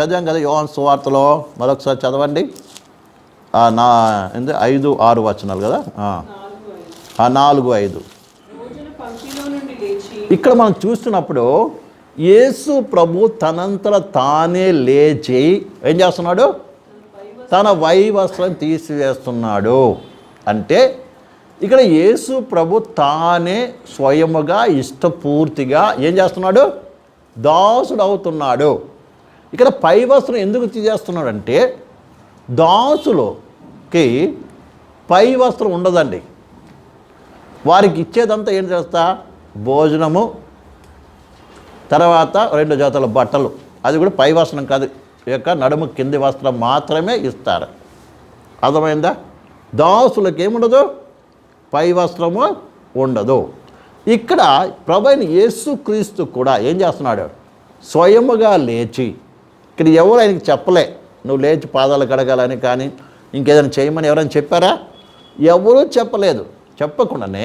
చదివాం కదా యోహాన్ సువార్తలో. మరొకసారి చదవండి. నా ఏంటి ఐదు ఆరు వచనాలు కదా? నాలుగు ఐదు. ఇక్కడ మనం చూస్తున్నప్పుడు యేసు ప్రభు తనంతట తానే లేచి ఏం చేస్తున్నాడు? తన వైవస్త్రం తీసివేస్తున్నాడు. అంటే ఇక్కడ యేసు ప్రభు తానే స్వయముగా ఇష్టపూర్తిగా ఏం చేస్తున్నాడు? దాసుడు అవుతున్నాడు ఇక్కడ పై వస్త్రం ఎందుకు తీసేస్తున్నాడంటే దాసులోకి పై వస్త్రం ఉండదండి. వారికి ఇచ్చేదంతా ఏం చేస్తా? భోజనము తర్వాత రెండు జాతల బట్టలు. అది కూడా పై వస్త్రం కాదు. ఈ యొక్క నడుము కింది వస్త్రం మాత్రమే ఇస్తారు. అర్థమైందా? దాసులకు ఏముండదు పై వస్త్రము ఉండదు. ఇక్కడ ప్రభైన యేసుక్రీస్తు కూడా ఏం చేస్తున్నాడు? స్వయముగా లేచి ఇక్కడ ఎవరు ఆయనకి చెప్పలే నువ్వు లేచి పాదాలు కడగాలని కానీ ఇంకేదైనా చేయమని ఎవరైనా చెప్పారా? ఎవరూ చెప్పలేదు. చెప్పకుండానే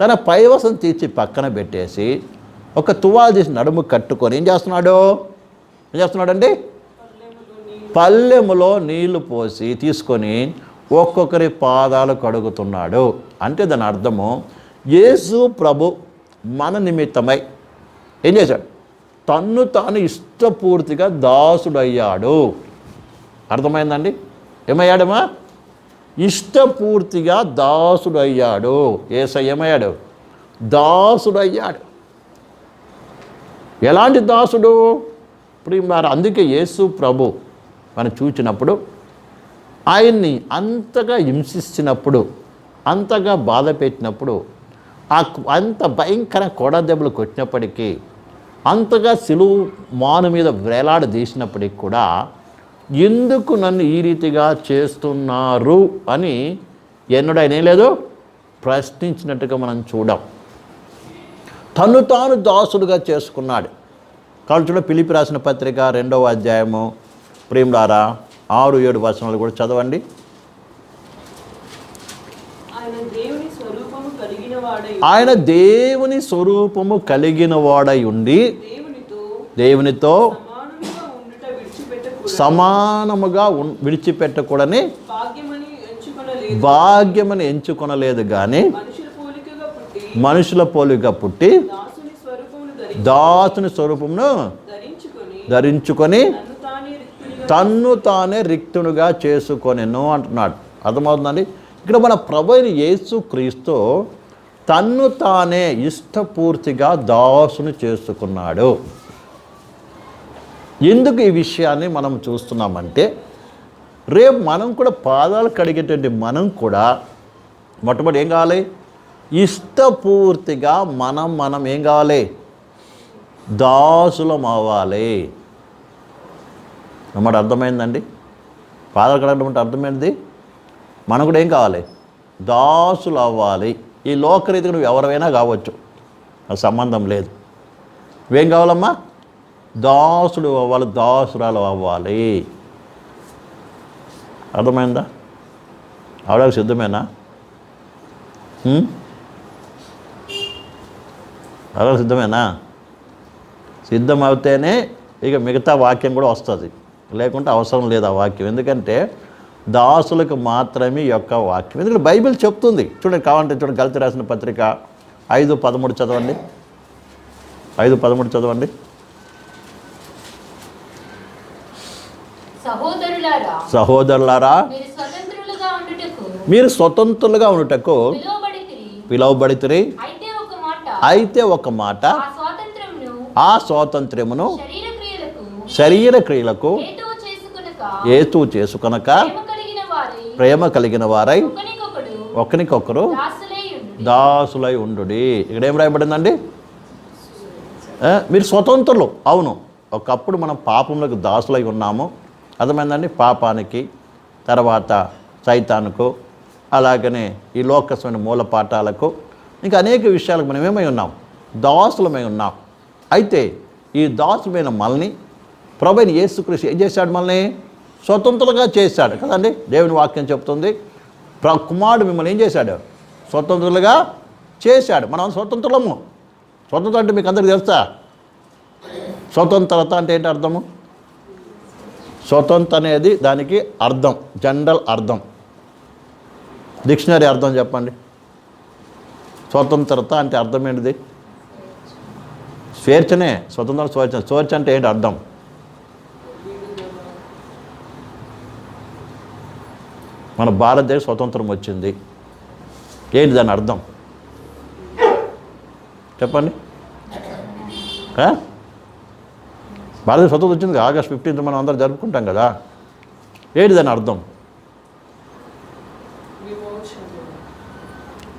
తన పైవసం తీర్చి పక్కన పెట్టేసి ఒక తువాలు తీసి నడుము కట్టుకొని ఏం చేస్తున్నాడు? ఏం చేస్తున్నాడండి? పల్లెములో నీళ్ళు పోసి తీసుకొని ఒక్కొక్కరి పాదాలు కడుగుతున్నాడు. అంటే దాని అర్థము యేసు ప్రభు మన నిమిత్తమై ఏం చేశాడు? తన్ను తాను ఇష్టపూర్తిగా దాసుడయ్యాడు. అర్థమైందండి? ఏమయ్యాడమ్మా? ఇష్టపూర్తిగా దాసుడయ్యాడు. ఏసై ఏమయ్యాడు? దాసుడయ్యాడు. ఎలాంటి దాసుడు? ఇప్పుడు మరి అందుకే యేసు ప్రభు మనం చూచినప్పుడు ఆయన్ని అంతగా హింసిస్తున్నప్పుడు అంతగా బాధ పెట్టినప్పుడు ఆ అంత భయంకర కొడ దెబ్బలు కొట్టినప్పటికీ అంతగా సిలువు మాను మీద వేలాడదీసినప్పటికి కూడా ఎందుకు నన్ను ఈ రీతిగా చేస్తున్నారు అని ఎన్నడూ ఆయన లేదు ప్రశ్నించినట్టుగా మనం చూడం. తను తాను దాసుడుగా చేసుకున్నాడు. కాబట్టి చూడ పిలిపి రాసిన పత్రిక రెండవ అధ్యాయము ప్రేమలారా ఆరు ఏడు వచనాలు కూడా చదవండి ఆయన దేవుని స్వరూపము కలిగిన వాడై ఆయన దేవుని స్వరూపము కలిగిన వాడై ఉండి దేవునితో సమానముగా విడిచిపెట్టకూడని భాగ్యమని ఎంచుకొనలేదు. కానీ మనుషుల పోలిగా పుట్టి దాసుని స్వరూపమును ధరించుకొని తన్ను తానే రిక్తునుగా చేసుకొనెను అంటున్నాడు. అర్థమవుతుందండి? ఇక్కడ మన ప్రభు యేసు క్రీస్తు తన్ను తానే ఇష్టపూర్తిగా దాసుని చేసుకున్నాడు. ఎందుకు ఈ విషయాన్ని మనం చూస్తున్నామంటే రేపు మనం కూడా పాదాలు కడిగేటువంటి మనం కూడా మొట్టమొదటి ఏం కావాలి? ఇష్టపూర్తిగా మనం మనం ఏం కావాలి? దాసులం అవ్వాలి. అన్నమాట అర్థమైందండి? పాదాలు కడగడం అంటే అర్థమైంది? మనం కూడా ఏం కావాలి? దాసులు అవ్వాలి ఈ లోకరీతికి నువ్వు ఎవరైనా కావచ్చు. అది సంబంధం లేదు. నువ్వేం కావాలమ్మా? దాసుడు అవ్వాలి దాసురాలు అవ్వాలి. అర్థమైందా? ఆవిడకు సిద్ధమేనా? ఉం? సిద్ధమేనా? సిద్ధం అవుతేనే ఇక మిగతా వాక్యం కూడా వస్తుంది. లేకుంటే అవసరం లేదు ఆ వాక్యం. ఎందుకంటే దాసులకు మాత్రమే యొక్క వాక్యం. ఎందుకంటే బైబిల్ చెప్తుంది. చూడండి కావాలంటే చూడండి గలతి రాసిన పత్రిక ఐదు పదమూడు చదవండి. ఐదు పదమూడు చదవండి. సహోదరులారా సహోదరులారా మీరు స్వతంత్రులుగా ఉండుటకు పిలువబడితిరి. అయితే ఒక మాట ఆ స్వాతంత్ర్యమును శరీర క్రియలకు హేతువు చేసుకొనక ప్రేమ కలిగిన వారి ఒకరికొకరు దాసులై ఉండు ఇక్కడ ఏం రాయబడిందండి? మీరు స్వతంత్రులు. అవును. ఒకప్పుడు మనం పాపంలోకి దాసులై ఉన్నాము. అర్థమైందండి? పాపానికి తర్వాత సైతానుకు అలాగనే ఈ లోకస్మైన మూల పాఠాలకు ఇంకా అనేక విషయాలకు మనం ఏమై ఉన్నాం? దాసులమై ఉన్నాం. అయితే ఈ దాసులమైన మనల్ని ప్రభుని యేసుకృషి ఏం చేశాడు మనల్ని? స్వతంత్రంగా చేశాడు. కదండి? దేవుని వాక్యం చెప్తుంది. ప్ర కుమారుడు మిమ్మల్ని ఏం చేశాడు? స్వతంత్రులుగా చేశాడు. మనం స్వతంత్రము స్వతంత్రం అంటే మీకు అందరికీ తెలుసా? స్వతంత్రత అంటే ఏంటి అర్థము? స్వతంత్ర అనేది దానికి అర్థం. జనరల్ అర్థం. డిక్షనరీ అర్థం చెప్పండి. స్వతంత్రత అంటే అర్థం ఏంటిది? స్వేచ్ఛనే. స్వతంత్ర స్వేచ్ఛ. స్వేచ్ఛ అంటే ఏంటి అర్థం? మన భారతదేశం స్వతంత్రం వచ్చింది. ఏంటి దాని అర్థం? చెప్పండి. భారతదేశ స్వతంత్రం వచ్చింది ఆగస్ట్ ఫిఫ్టీన్త్ మనం అందరం జరుపుకుంటాం కదా. ఏంటి దాని అర్థం?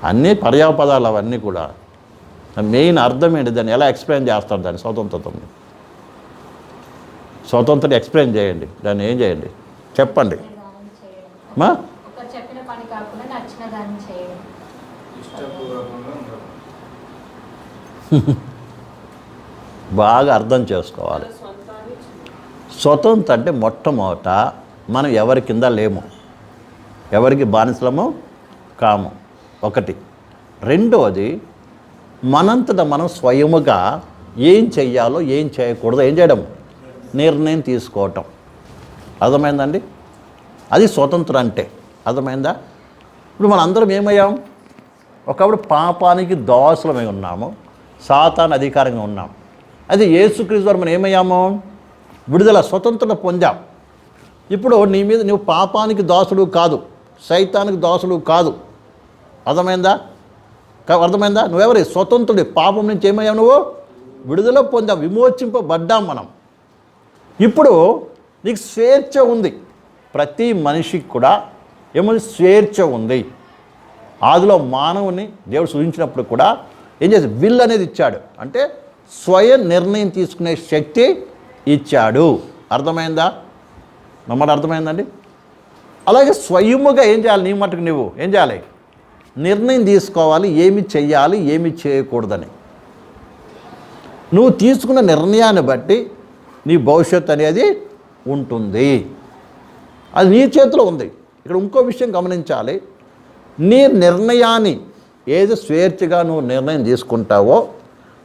అన్నీ పర్యాపదాలు అవన్నీ కూడా. మెయిన్ అర్థం ఏంటి? దాన్ని ఎలా ఎక్స్ప్లెయిన్ చేస్తారు దాన్ని స్వతంత్రతని స్వతంత్రం ఎక్స్ప్లెయిన్ చేయండి. దాన్ని ఏం చేయండి? చెప్పండి. మా ఒకరు చెప్పిన పని కాకుండా నచ్చిన దాన్ని చేయడం ఇష్టపూర్వకంగా ఉండదు బాగా అర్థం చేసుకోవాలి. స్వతంత్ర అంటే మొట్టమొదట మనం ఎవరి కింద లేము. ఎవరికి బానిసలము? కాము. ఒకటి. రెండవది మనంతట మనం స్వయముగా ఏం చెయ్యాలో ఏం చేయకూడదో ఏం చేయడం? నిర్ణయం తీసుకోవటం. అర్థమైందండి? అది స్వతంత్రం అంటే. అర్థమైందా? ఇప్పుడు మనందరం ఏమయ్యాం? ఒకప్పుడు పాపానికి దోషలమై ఉన్నాము. సాతాన్ అధికారంగా ఉన్నాం. అది యేసుక్రీస్తు ద్వారా మనం ఏమయ్యాము? విడుదల స్వతంత్రత పొందాం. ఇప్పుడు నీ మీద నువ్వు పాపానికి దాసుడు కాదు సైతానికి దాసుడు కాదు. అర్థమైందా? అర్థమైందా? నువ్వెవరి? స్వతంత్రుడి. పాపం నుంచి ఏమయ్యావు నువ్వు? విడుదల పొందాం విమోచింపబడ్డాం మనం. ఇప్పుడు నీకు స్వేచ్ఛ ఉంది. ప్రతి మనిషికి కూడా ఏముంది? స్వేచ్ఛ ఉంది. ఆదిలో మానవుని దేవుడు సృజించినప్పుడు కూడా ఏం చేసి విల్ అనేది ఇచ్చాడు. అంటే స్వయం నిర్ణయం తీసుకునే శక్తి ఇచ్చాడు. అర్థమైందా? నమ్మడ అర్థమైందండి? అలాగే స్వయముగా ఏం చేయాలి నీ మటుకు నువ్వు ఏం చేయాలి? నిర్ణయం తీసుకోవాలి ఏమి చెయ్యాలి ఏమి చేయకూడదని. నువ్వు తీసుకున్న నిర్ణయాన్ని బట్టి నీ భవిష్యత్తు అనేది ఉంటుంది. అది నీ చేతిలో ఉంది. ఇక్కడ ఇంకో విషయం గమనించాలి. నీ నిర్ణయాన్ని ఏది స్వేచ్ఛగా నువ్వు నిర్ణయం తీసుకుంటావో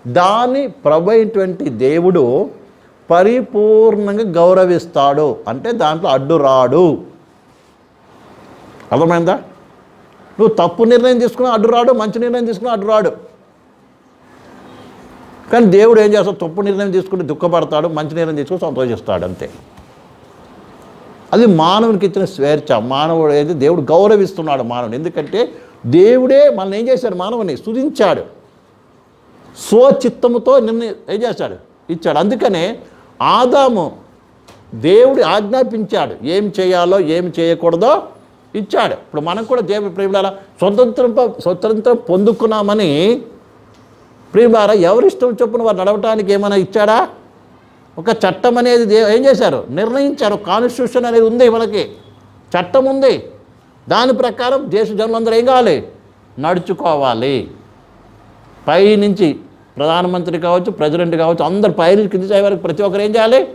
దాన్ని ప్రభు అయినటువంటి దేవుడు పరిపూర్ణంగా గౌరవిస్తాడు. అంటే దాంట్లో అడ్డు రాడు. అర్థమైందా? నువ్వు తప్పు నిర్ణయం తీసుకున్నా అడ్డు రాడు మంచి నిర్ణయం తీసుకున్నా అడ్డు రాడు. కానీ దేవుడు ఏం చేస్తాడు? తప్పు నిర్ణయం తీసుకుంటే దుఃఖపడతాడు మంచి నిర్ణయం తీసుకుని సంతోషిస్తాడు అంతే. అది మానవునికి ఇచ్చిన స్వేచ్ఛ. మానవుడు అయితే దేవుడు గౌరవిస్తున్నాడు మానవుడు ఎందుకంటే దేవుడే మనల్ని ఏం చేశాడు? మానవుని స్థుతించాడు స్వచిత్తముతో నిన్ను ఏం చేశాడు? ఇచ్చాడు. అందుకనే ఆదాము దేవుడు ఆజ్ఞాపించాడు. ఏం చేయాలో ఏం చేయకూడదో ఇచ్చాడు. ఇప్పుడు మనం కూడా దేవుడి ప్రేమల స్వతంత్రం స్వతంత్రం పొందుకున్నామని ప్రియులారా ఎవరిష్టం చొప్పున వారు నడవటానికి ఏమైనా ఇచ్చాడా? ఒక చట్టం అనేది ఏం చేశారు? నిర్ణయించారు. కాన్స్టిట్యూషన్ అనేది ఉంది మనకి చట్టం ఉంది. దాని ప్రకారం దేశ జనులందరూ ఏం కావాలి? నడుచుకోవాలి. పై నుంచి ప్రధానమంత్రి కావచ్చు ప్రెసిడెంట్ కావచ్చు అందరు పై నుంచి కింది స్థాయి వరకు ప్రతి ఒక్కరు ఏం చేయాలి?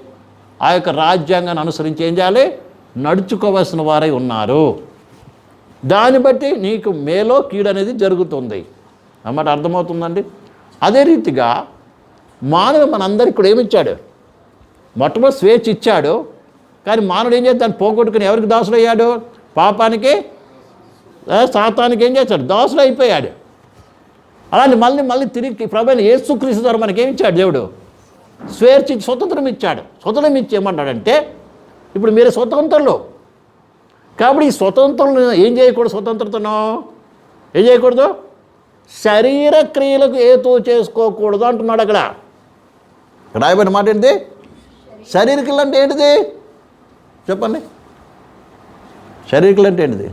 ఆ యొక్క రాజ్యాంగాన్ని అనుసరించి ఏం చేయాలి? నడుచుకోవాల్సిన వారై ఉన్నారు. దాన్ని బట్టి నీకు మేలో కీడు అనేది జరుగుతుంది. అన్నమాట అర్థమవుతుందండి? అదే రీతిగా మానవుడు మనందరికి కూడా ఏమిచ్చాడు? మొట్టమొదటి స్వేచ్ఛ ఇచ్చాడు. కానీ మానవుడు ఏం చేస్తాడు? పోగొట్టుకుని ఎవరికి దాసుడయ్యాడు? పాపానికి సాతానికి ఏం చేశాడు దాసుడు అయిపోయాడు. అలాంటి మళ్ళీ మళ్ళీ తిరిగి ప్రభైన యేసుక్రీస్తు ద్వారా మనకి ఇచ్చాడు దేవుడు? స్వేచ్ఛ స్వతంత్రం ఇచ్చాడు. స్వతంత్రం ఇచ్చి ఏమన్నాడంటే ఇప్పుడు మీరు స్వతంత్రులు. కాబట్టి ఈ స్వతంత్రం ఏం చేయకూడదు స్వతంత్రతను? ఏం చేయకూడదు? శరీర క్రియలకు ఏతో చేసుకోకూడదు అంటున్నాడు అక్కడ. రాయబడిన మాట ఏంటిది? శరీర క్రియలు అంటే ఏంటిది? చెప్పండి. శరీరకులు అంటే ఏంటిది?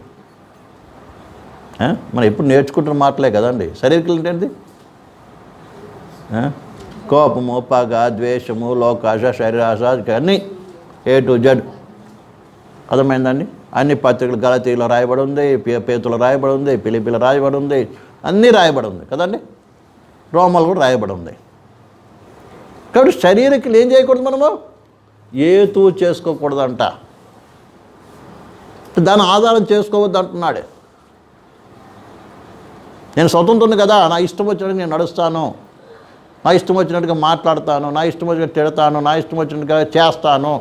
మనం ఎప్పుడు నేర్చుకుంటున్న మాటలే కదండి. శరీరకులు అంటే ఏంటిది? కోపము పగ ద్వేషము లోకాశ శరీరాశ అన్నీ ఏ టు జడ్ అర్థమైందండి? అన్ని పత్రికలు గలతీలో రాయబడి ఉంది పేతులు రాయబడి ఉంది పిలిపిలు రాయబడి ఉంది అన్నీ రాయబడి ఉంది కదండి? రోమలు కూడా రాయబడి ఉంది. కాబట్టి శరీరకులు ఏం చేయకూడదు మనము? ఏతూ చేసుకోకూడదంట. దాన్ని ఆధారం చేసుకోవద్దు అంటున్నాడు. నేను స్వతంత్రుని కదా నా ఇష్టం వచ్చినట్టుగా నేను నడుస్తాను. నా ఇష్టం వచ్చినట్టుగా మాట్లాడతాను నా ఇష్టం వచ్చినట్టు తిడతాను నా ఇష్టం వచ్చినట్టుగా చేస్తాను.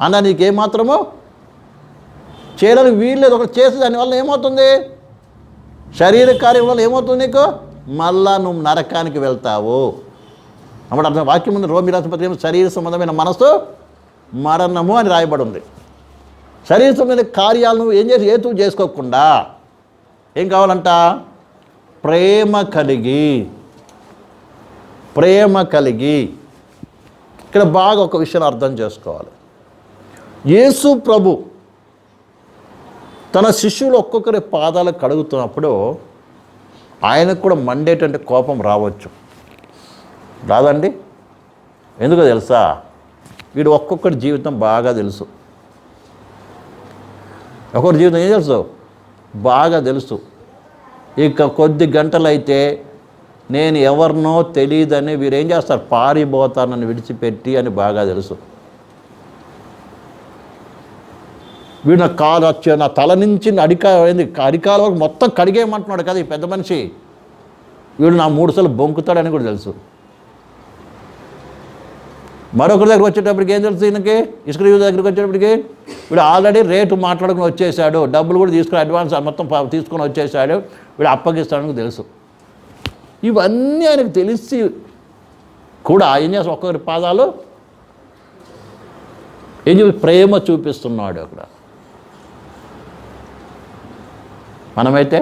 అన్న నీకేమాత్రమో? చేయడానికి వీల్లేదు ఒకటి చేసి దానివల్ల ఏమవుతుంది? శరీర కార్యం వల్ల ఏమవుతుంది నీకు? మళ్ళా నువ్వు నరకానికి వెళ్తావు. అప్పుడు అర్థం వాక్యం ఉంది రోమి ఏమో శరీర సంబంధమైన మనసు మరణము అని రాయబడి ఉంది. శరీర కార్యాలను కార్యాలు ఏం చేసి హేతు చేసుకోకుండా ఏం కావాలంట? ప్రేమ కలిగి. ప్రేమ కలిగి. ఇక్కడ బాగా ఒక విషయం అర్థం చేసుకోవాలి. యేసు ప్రభు తన శిష్యులు ఒక్కొక్కరి పాదాలు కడుగుతున్నప్పుడు ఆయనకు కూడా మండేటువంటి కోపం రావచ్చు. రాదండి? ఎందుకో తెలుసా? వీడు ఒక్కొక్కరి జీవితం బాగా తెలుసు. ఒకరి జీవితం ఏం తెలుసు? బాగా తెలుసు. ఇక కొద్ది గంటలైతే నేను ఎవరినో తెలియదని వీరు ఏం చేస్తారు? పారిపోతానని విడిచిపెట్టి అని బాగా తెలుసు. వీడు నా కాలు వచ్చే నా తల నుంచి అడికా ఏంది? అడికాల వరకు మొత్తం కడిగేయమంటున్నాడు కదా ఈ పెద్ద మనిషి. వీడు నా మూడు సార్లు బొంకుతాడని కూడా తెలుసు. మరొకరి దగ్గరికి వచ్చేటప్పటికి ఏం తెలుసు ఈయనకి? ఇసుక యూజ్ దగ్గరికి వచ్చేటప్పటికి? వీడు ఆల్రెడీ రేటు మాట్లాడుకుని వచ్చేసాడు. డబ్బులు కూడా తీసుకుని అడ్వాన్స్ మొత్తం తీసుకొని వచ్చేసాడు. వీడు అప్పగిస్తాడని తెలుసు. ఇవన్నీ ఆయనకు తెలిసి కూడా ఏం చేస్తాడు? ఒక్కొక్కరి పాదాలు ఏం చెప్పి ప్రేమ చూపిస్తున్నాడు అక్కడ. మనమైతే?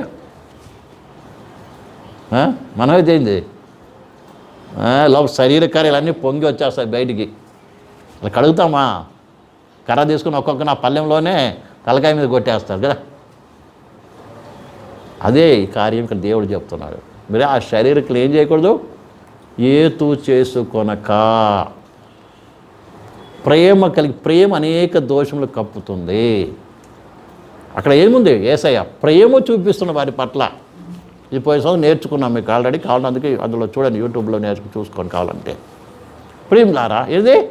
మనమైతే ఏంది? లోపల శరీర కార్యాలన్నీ పొంగి వచ్చేస్తాయి బయటికి. అలా కడుగుతామా? కర్ర తీసుకుని ఒక్కొక్క నా పల్లెంలోనే తలకాయ మీద కొట్టేస్తారు కదా. అదే ఈ కార్యం ఇక్కడ దేవుడు చెప్తున్నాడు. మీరు ఆ శరీరకులు ఏం చేయకూడదు. ఏతు చేసుకొనక. ప్రేమ కలిగి ప్రేమ అనేక దోషములు కప్పుతుంది. అక్కడ ఏముంది? ఏసయ్య ప్రేమ చూపిస్తున్న వారి పట్ల ఇది పోయిన సంవత్సరం నేర్చుకున్నాం మీకు ఆల్రెడీ కావాలంటే అందులో చూడండి యూట్యూబ్లో నేర్చుకు చూసుకొని కావాలంటే. ప్రేమలారా ఏది?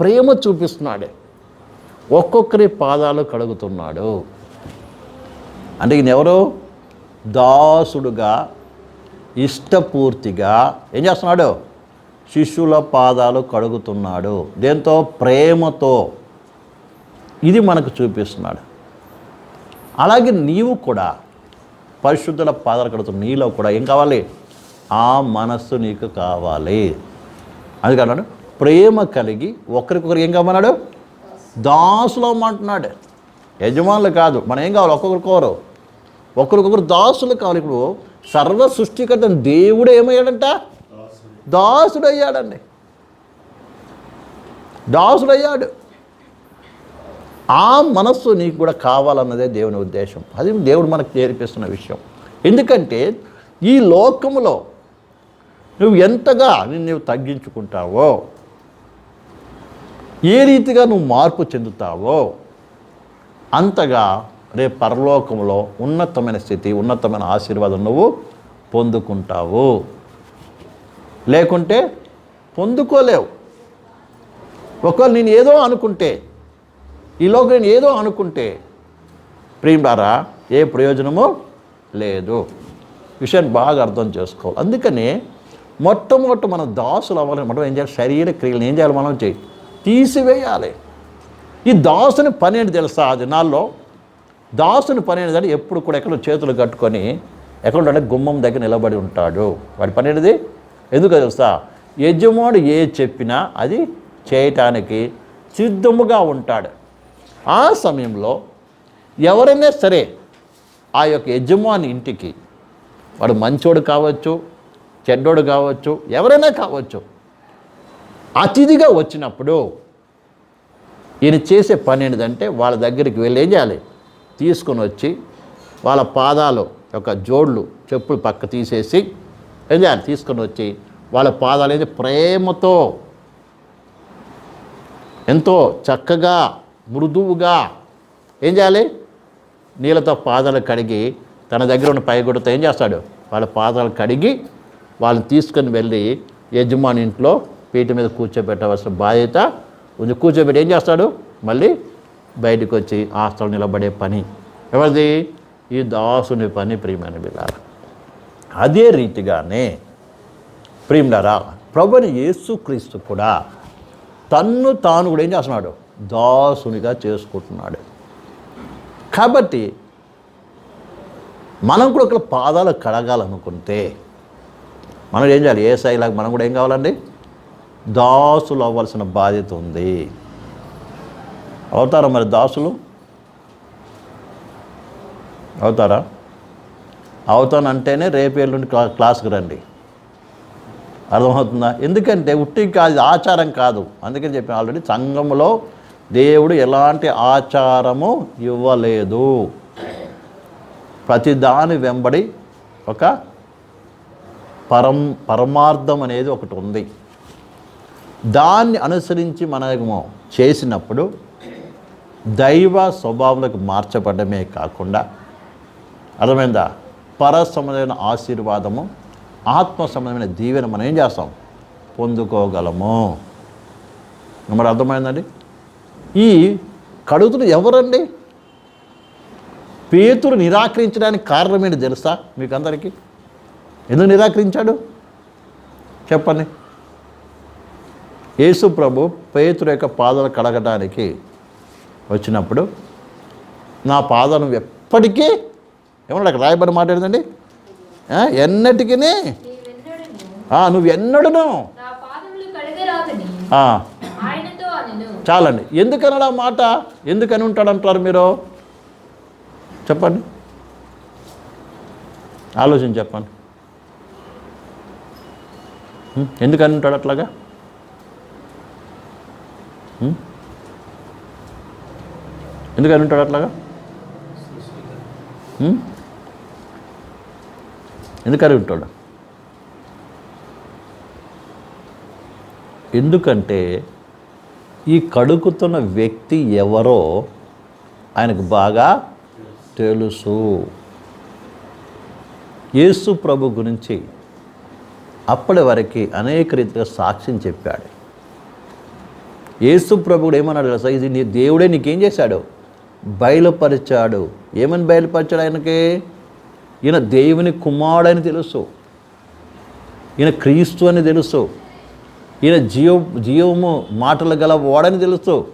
ప్రేమ చూపిస్తున్నాడే. ఒక్కొక్కరి పాదాలు కడుగుతున్నాడు. అంటే ఈయన ఎవరు? దాసుడుగా ఇష్టపూర్తిగా ఏం చేస్తున్నాడు? శిష్యుల పాదాలు కడుగుతున్నాడు. దేంతో? ప్రేమతో. ఇది మనకు చూపిస్తున్నాడు. అలాగే నీవు కూడా పరిశుద్ధుల పాదాలు కడుగుతున్న నీలో కూడా ఏం కావాలి? ఆ మనస్సు నీకు కావాలి. అది ప్రేమ కలిగి ఒకరికొకరు ఏం కామన్నాడు? దాసులు అమ్మంటున్నాడు యజమానులు కాదు మనం ఏం కావాలి? ఒక్కొక్కరికొకరు. ఒకరికొకరు దాసులు కావాలి. ఇప్పుడు సర్వ సృష్టికర్త దేవుడు ఏమయ్యాడంట? దాసుడు అయ్యాడండి దాసుడు అయ్యాడు ఆ మనస్సు నీకు కూడా కావాలన్నదే దేవుని ఉద్దేశం. అది దేవుడు మనకు నేర్పిస్తున్న విషయం. ఎందుకంటే ఈ లోకములో నువ్వు ఎంతగా నిన్ను నువ్వు తగ్గించుకుంటావో ఏ రీతిగా నువ్వు మార్పు చెందుతావో అంతగా రేపు పరలోకంలో ఉన్నతమైన స్థితి ఉన్నతమైన ఆశీర్వాదం నువ్వు పొందుకుంటావు. లేకుంటే పొందుకోలేవు. ఒకవేళ నేను ఏదో అనుకుంటే ఈలోకి నేను ఏదో అనుకుంటే ప్రియుడారా ఏ ప్రయోజనమో లేదు. విషయాన్ని బాగా అర్థం చేసుకోవాలి అందుకని మొట్టమొదటి మనం దాసులు అవ్వాలని మనం ఏం చేయాలి? శరీర క్రియలు ఏం చేయాలి మనం? చేయి తీసివేయాలి. ఈ దాసుని పని ఏంటి తెలుసా? ఆ దినాల్లో దాసుని పని ఏంటంటే ఎప్పుడు కూడా ఎక్కడ చేతులు కట్టుకొని ఎక్కడ గుమ్మం దగ్గర నిలబడి ఉంటాడు. వాడి పని ఏంటిది? ఎందుకు తెలుసా? యజమాడు ఏ చెప్పినా అది చేయటానికి సిద్ధముగా ఉంటాడు. ఆ సమయంలో ఎవరైనా సరే ఆ యొక్క యజమాని ఇంటికి వాడు మంచోడు కావచ్చు చెడ్డోడు కావచ్చు ఎవరైనా కావచ్చు అతిథిగా వచ్చినప్పుడు ఈయన చేసే పని ఏంటంటే వాళ్ళ దగ్గరికి వెళ్ళి ఏం చేయాలి? తీసుకొని వచ్చి వాళ్ళ పాదాలు యొక్క జోడ్లు చెప్పులు పక్క తీసేసి ఏం చేయాలి? తీసుకొని వచ్చి వాళ్ళ పాదాలు ఏది ప్రేమతో ఎంతో చక్కగా మృదువుగా ఏం చేయాలి? నీళ్ళతో పాదాలు కడిగి తన దగ్గర ఉన్న పైగుడితో ఏం చేస్తాడు? వాళ్ళ పాదాలు కడిగి వాళ్ళని తీసుకొని వెళ్ళి యజమాని ఇంట్లో పీట మీద కూర్చోబెట్టవలసిన బాధ్యత కొంచెం కూర్చోబెట్టి ఏం చేస్తాడు? మళ్ళీ బయటకు వచ్చి ఆస్తులు నిలబడే పని. ఎవరిది? ఈ దాసుని పని ప్రియమైన బిళ్ళారా అదే రీతిగానే ప్రియులారా ప్రభుని యేసుక్రీస్తు కూడా తన్ను తాను కూడా ఏం చేస్తున్నాడు? దాసునిగా చేసుకుంటున్నాడు. కాబట్టి మనం కూడా ఒక పాదాలు కడగాలనుకుంటే మనం ఏం చేయాలి? ఏ స్థాయిలాగా మనం కూడా ఏం కావాలండి? దాసులు అవ్వాల్సిన బాధ్యత ఉంది. అవుతారా మరి దాసులు? అవుతారా? అవుతానంటేనే రేపు ఎల్లుండి క్లా క్లాస్కి రండి. అర్థమవుతుందా? ఎందుకంటే ఉట్టి కాదు ఆచారం కాదు. అందుకని చెప్పి ఆల్రెడీ సంఘంలో దేవుడు ఎలాంటి ఆచారము ఇవ్వలేదు. ప్రతిదాని వెంబడి ఒక పరం పరమార్థం అనేది ఒకటి ఉంది. దాన్ని అనుసరించి మనము చేసినప్పుడు దైవ స్వభావాలకు మార్చబడమే కాకుండా అర్థమైందా? పర సంబంధమైన ఆశీర్వాదము ఆత్మ సంబంధమైన దీవెన మనం ఏం చేస్తాం? పొందుకోగలము. మరి అర్థమైందండి? ఈ కడుగుతులు ఎవరండి? పేతురు నిరాకరించడానికి కారణం ఏంటి తెలుసా మీకు అందరికీ ఎందుకు నిరాకరించాడు? చెప్పండి. యేసు ప్రభు పేతురు యొక్క పాదాలు కడగడానికి వచ్చినప్పుడు నా పాదాలు ఎప్పటికీ ఏమన్నా అక్కడ రాయబడి మాట్లాడిందండి ఎన్నటికీ నీవెన్నడను. నువ్వు ఎన్నడను చాలండి. ఎందుకనడా మాట? ఎందుకని ఉంటాడంటారు మీరు? చెప్పండి. ఆలోచన చెప్పండి. ఎందుకని ఉంటాడు అట్లాగా? ఎందుకని ఉంటాడు అట్లాగా? ఎందుకని ఉంటాడు? ఎందుకంటే ఈ కడుకుతున్న వ్యక్తి ఎవరో ఆయనకు బాగా తెలుసు. యేసు ప్రభు గురించి అప్పటి వరకు అనేక రీతిగా సాక్ష్యం చెప్పాడు. యేసు ప్రభుడు ఏమన్నాడు తెలుసా? ఇది నీ దేవుడే నీకేం చేశాడు? బయలుపరిచాడు. ఏమని బయలుపరిచాడు ఆయనకి? ఈయన దేవుని కుమారుడని తెలుసు. ఈయన క్రీస్తు అని తెలుసు. ఈయన జీవ జీవము మాటలు గల వాడని తెలుసు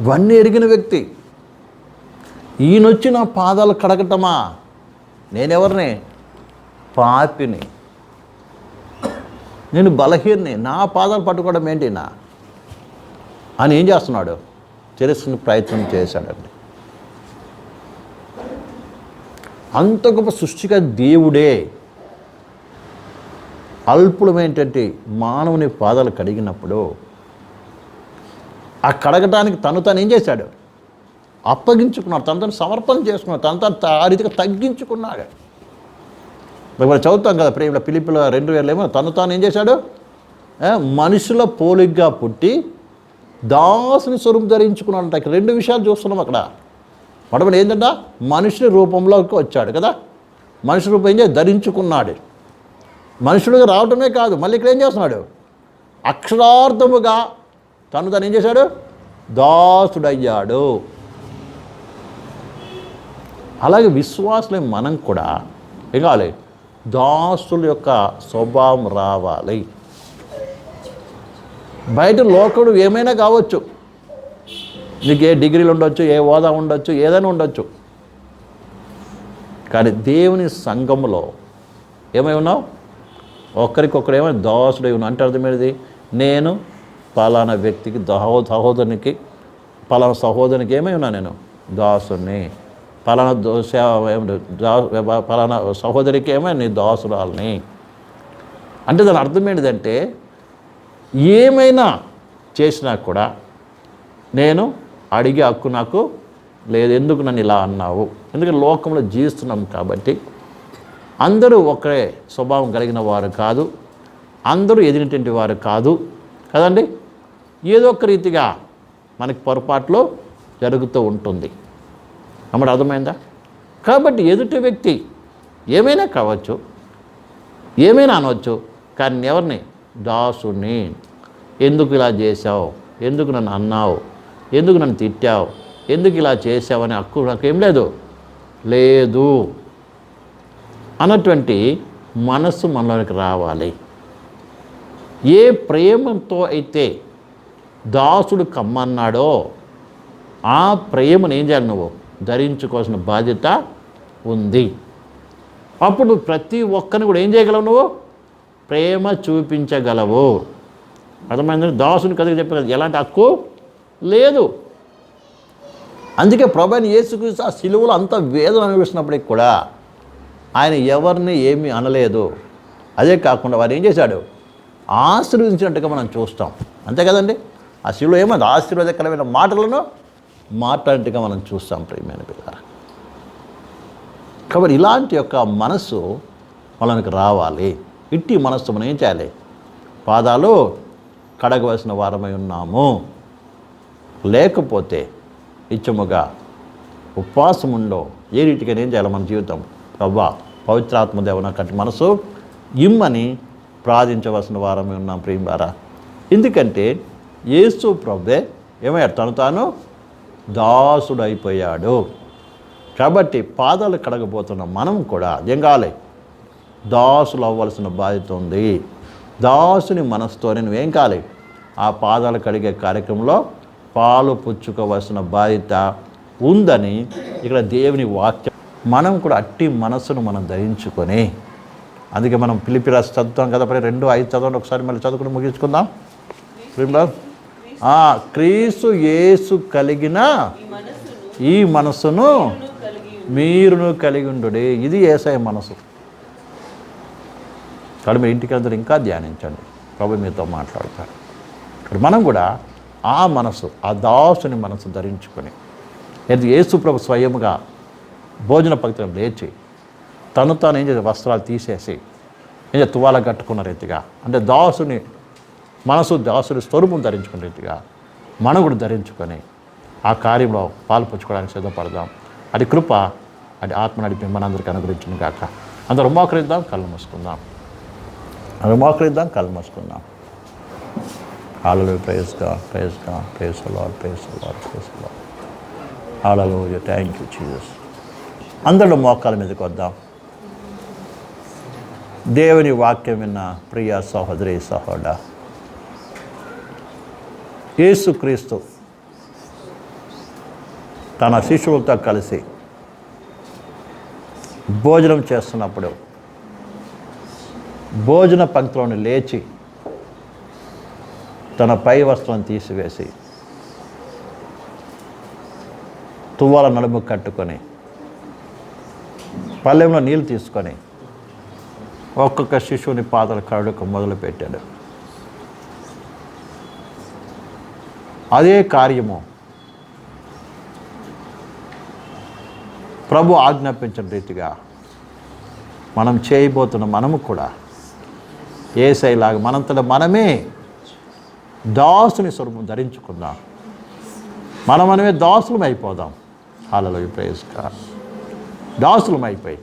ఇవన్నీ ఎరిగిన వ్యక్తి. ఈయనొచ్చి నా పాదాలు కడగటమా? నేనెవరిని? పాపిని. నేను బలహీనని. నా పాదాలు పట్టుకోవడం ఏంటి నా? అని ఏం చేస్తున్నాడు? తెలుసుకునే ప్రయత్నం చేశాడండి. అంత గొప్ప సృష్టిగా దేవుడే అల్పుడమైనటువంటి మానవుని పాదాలు కడిగినప్పుడు ఆ కడగటానికి తను తను ఏం చేశాడు? అప్పగించుకున్నాడు. తన తను సమర్పణ చేసుకున్నాడు. తన తను ఆ రీతిగా తగ్గించుకున్నాడు. ఇప్పుడు చదువుతాం కదా ప్రేమ పిలిపిల రెండు వేలేమో తను తాను ఏం చేశాడు? మనుషుల పోలిగ్గా పుట్టి దాసుని స్వరూపం ధరించుకున్నాడు ఇక్కడ రెండు విషయాలు చూస్తున్నాం అక్కడ. మొట్టమొదటి ఏంటంటే? మనుషుని రూపంలోకి వచ్చాడు కదా. మనిషి రూపం ఏం చేసి ధరించుకున్నాడు. మనుషులుగా రావటమే కాదు మళ్ళీ ఇక్కడ ఏం చేస్తున్నాడు? అక్షరార్థముగా తను తను ఏం చేశాడు? దాసుడయ్యాడు. అలాగే విశ్వాసులే మనం కూడా ఏం కావాలి దాసుల యొక్క స్వభావం రావాలి. బయట లోకుడు ఏమైనా కావచ్చు. నీకు ఏ డిగ్రీలు ఉండొచ్చు ఏ హోదా ఉండొచ్చు ఏదైనా ఉండొచ్చు. కానీ దేవుని సంఘములో ఏమై ఉన్నావు? ఒకరికొకరేమో దోసుడై ఉన్నా అంటే అర్థమేది నేను పలానా వ్యక్తికి దహో సహోదరునికి పలానా సహోదరునికి ఏమై ఉన్నా నేను? దాసుని. పలానా దో సేవ పలానా సహోదరికి ఏమో నీ దాసురాలని? అంటే దాని అర్థం ఏంటిదంటే ఏమైనా చేసినా కూడా నేను అడిగే హక్కు నాకు లేదు. ఎందుకు నన్ను ఇలా అన్నావు? ఎందుకంటే లోకంలో జీవిస్తున్నాం కాబట్టి అందరూ ఒకే స్వభావం కలిగిన వారు కాదు. అందరూ ఎదిగినటువంటి వారు కాదు. కదండి? ఏదో ఒక రీతిగా మనకి పొరపాట్లు జరుగుతూ ఉంటుంది. అమ్మడు అర్థమైందా? కాబట్టి ఎదుటి వ్యక్తి ఏమైనా కావచ్చు ఏమైనా అనవచ్చు కానీ ఎవరిని? దాసుని. ఎందుకు ఇలా చేశావు? ఎందుకు నన్ను అన్నావు? ఎందుకు నన్ను తిట్టావు? ఎందుకు ఇలా చేసావు అనే హక్కు నాకేం లేదు. లేదు. అన్నటువంటి మనస్సు మనలోనికి రావాలి. ఏ ప్రేమతో అయితే దాసుడు కమ్మన్నాడో ఆ ప్రేమను ఏం చేయాలి నువ్వు? ధరించుకోవాల్సిన బాధ్యత ఉంది. అప్పుడు నువ్వు ప్రతి ఒక్కరిని కూడా ఏం చేయగలవు నువ్వు? ప్రేమ చూపించగలవు. అర్థమైంది? దాసుని కథకు చెప్పిన ఎలాంటి హక్కు లేదు. అందుకే ప్రభాని యేసుకు ఆ సిలువలో అంత వేదన అనిపిస్తున్నప్పటికి కూడా ఆయన ఎవరిని ఏమీ అనలేదు. అదే కాకుండా వారు ఏం చేశాడు? ఆశీర్వదించినట్టుగా మనం చూస్తాం. అంతే కదండి? ఆ శివుడు ఏమన్నా ఆశీర్వాదకరమైన మాటలను మాట్లాడినట్టుగా మనం చూస్తాం ప్రియమైన పిల్లల కాబట్టి ఇలాంటి యొక్క మనస్సు మనకు రావాలి. ఇట్టి మనస్సు మనం ఏం చేయాలి? పాదాలు కడగవలసిన వారమై ఉన్నాము. లేకపోతే ఇచ్చముగా ఉపవాసం ఉండో ఏ రీతిగా ఏం చేయాలి మన జీవితం? ప్రభా పవిత్రాత్మ దేవన కట్టి మనసు ఇమ్మని ప్రార్థించవలసిన వారమే ఉన్నాం ప్రియంబారా ఎందుకంటే యేసు ప్రభే ఏమయ్యాడు? తను తాను దాసుడు అయిపోయాడు కాబట్టి పాదాలు కడగబోతున్న మనం కూడా ఏం కావాలి? దాసులు అవ్వాల్సిన బాధ్యత ఉంది. దాసుని మనసుతోనే నువ్వేం కావాలి ఆ పాదాలు కడిగే కార్యక్రమంలో పాలు పుచ్చుకోవలసిన బాధ్యత ఉందని ఇక్కడ దేవుని వాక్యం మనం కూడా అట్టి మనస్సును మనం ధరించుకొని అందుకే మనం పిలిపి రాసి చదువుతాం కదా మరి రెండు ఐదు చదవండి ఒకసారి మళ్ళీ చదువుకుని ముగించుకుందాం. క్రీస్తు యేసు కలిగిన ఈ మనస్సును మీరును కలిగి ఉండు. ఇది ఏసఐ మనసు. కాబట్టి మీరు ఇంటికి వెళ్తారు ఇంకా ధ్యానించండి. ప్రభు మీతో మాట్లాడతారు ఇక్కడ మనం కూడా ఆ మనసు ఆ దాసుని మనసు ధరించుకొని ఏది యేసు ప్రభు స్వయముగా భోజన పక్తిలో లేచి తను తాను ఏం చేసి వస్త్రాలు తీసేసి ఏం చేసి తువాల కట్టుకున్న రీతిగా అంటే దాసుని మనసు దాసుని స్వరూపం ధరించుకున్న రీతిగా మనం కూడా ధరించుకొని ఆ కార్యంలో పాల్పంచుకోవడానికి సిద్ధపడదాం. అది కృప అది ఆత్మ నడిపి మనందరికీ అనుగ్రహించిన కాక అందరూ మోకరిద్దాం కళ్ళు మూసుకుందాం. అందరూ మోకరిద్దాం కళ్ళు మూసుకుందాం. హాలలో ప్రేస్గా ప్రేస్గా praise lord praise lord praise lord hallelujah thank you Jesus అందరం మోకాల మీదకి వద్దాం. దేవుని వాక్యం విన్న ప్రియ సహోదరి సహోడ యేసుక్రీస్తు తన శిశువులతో కలిసి భోజనం చేస్తున్నప్పుడు భోజన పంక్తిలోని లేచి తన పై వస్త్రం తీసివేసి తువ్వాల నడుము కట్టుకొని పల్లెంలో నీళ్ళు తీసుకొని ఒక్కొక్క శిశువుని పాదలు కడుక మొదలుపెట్టాడు అదే కార్యము ప్రభు ఆజ్ఞాపించిన రీతిగా మనం చేయబోతున్న మనము కూడా ఏసైలాగా మనంతటా మనమే దాసుని స్వరూపం ధరించుకుందాం. మనం మనమే దాసులం అయిపోదాం హాలలో ప్రేస్గా దాసులం అయిపోయి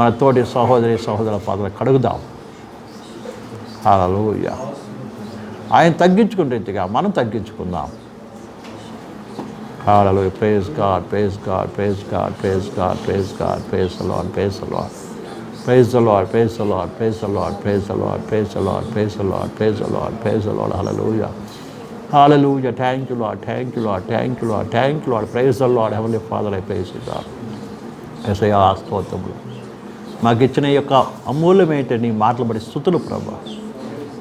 మన తోటి సహోదరి సహోదరుల పాత్ర కడుగుదాం. అలా ఆయన తగ్గించుకుంటే ఇంతగా మనం తగ్గించుకుందాం. కాలలో పేస్ కార్ పేస్ కార్ పేస్ కార్ పేస్ కార్ పేస్ కార్ పేసలో అని పేసలో పేసలో పేసలో పేసలో పేసలో పేసలో పేసలో పేసలో పేసలో అలలుయా hallelujah. Hallelujah, thank you, Lord, thank you, Lord, thank you, Lord, thank you, Lord, praise the Lord, Heavenly Father, I praise you, God. స్తోత్రములు మాకు ఇచ్చిన ఈ యొక్క అమూల్యమైన నీ మాటలు పడి స్థుతులు ప్రభా.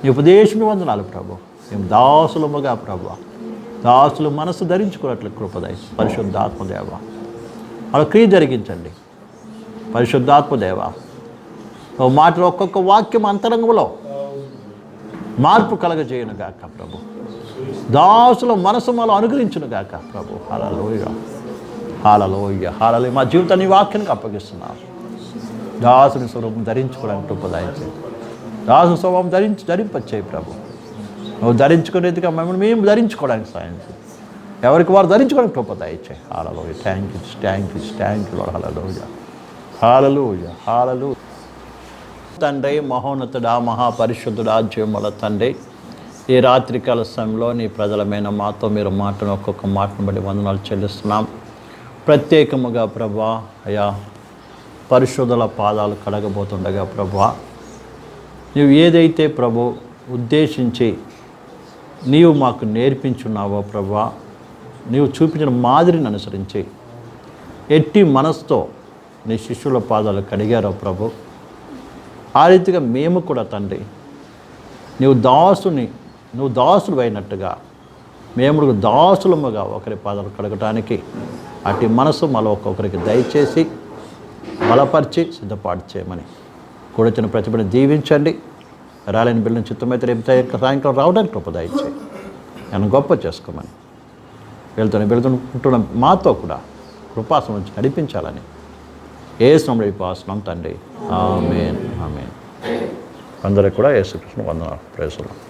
నీ ఉపదేశం వందనాలు ప్రభు. మేము దాసులముగా ప్రభా. దాసులు మనసు ధరించుకున్నట్లు కృపదయ. పరిశుద్ధాత్మదేవ. అలా క్రియ జరిగించండి. పరిశుద్ధాత్మదేవ. ఓ మాటలో ఒక్కొక్క వాక్యం అంతరంగంలో మార్పు కలగజేయను గాక ప్రభు. దాసుల మనసు మనం అనుగ్రహించును గాక. ప్రభు హాలలోయ హాలలోయ హాలలోయ మా జీవితాన్ని వాక్యానికి అప్పగిస్తున్నాం. దాసుని స్వరూపం ధరించుకోవడానికి కృపదాయించండి దాసు స్వభావం ధరించి ధరింపచ్చాయి ప్రభు. నువ్వు ధరించుకునేదిగా మమ్మల్ని మేము ధరించుకోవడానికి సాయం ఎవరికి వారు ధరించుకోవడానికి కృపద hallelujah thank you thank you thank you hallelujah hallelujah హాలలు తండ్రి మహోన్నతుడా మహాపరిశుద్ధుడా జీవముల తండ్రి. ఈ రాత్రికాల సమయంలో నీ ప్రజలమైన మాతో మీరు మాటను ఒక్కొక్క మాటను బట్టి వందనాలు చెల్లిస్తున్నాం. ప్రత్యేకముగా ప్రభా అయా పరిశుద్ధుల పాదాలు కడగబోతుండగా ప్రభా నువ్వు ఏదైతే ప్రభు ఉద్దేశించి నీవు మాకు నేర్పించున్నావో ప్రభా నీవు చూపించిన మాదిరిని అనుసరించి ఎట్టి మనసుతో నీ శిష్యుల పాదాలు కడిగారో ప్రభు ఆ రీతిగా మేము కూడా తండ్రి నీవు దాసుని నువ్వు దాసుడు అయినట్టుగా మేము దాసులముగా ఒకరి పాదాలు కడగటానికి అటు మనసు మళ్ళీ ఒక్కొక్కరికి దయచేసి బలపరిచి సిద్ధపాటు చేయమని కూడొచ్చిన ప్రతిభను దీవించండి. రాలేని బిల్లని చిత్తమైతే రేపు సాయంకాలం రావడానికి కృప దయచేయి. నన్ను గొప్ప చేసుకోమని వెళ్తున్న వెళ్తుంటున్న మాతో కూడా కృపాసం నుంచి నడిపించాలని ఏ శ్రమడి పాసనం తండ్రి ఆమెన్. ఆమెన్. అందరికి కూడా యేసుకృష్ణ వందన ప్రేసులు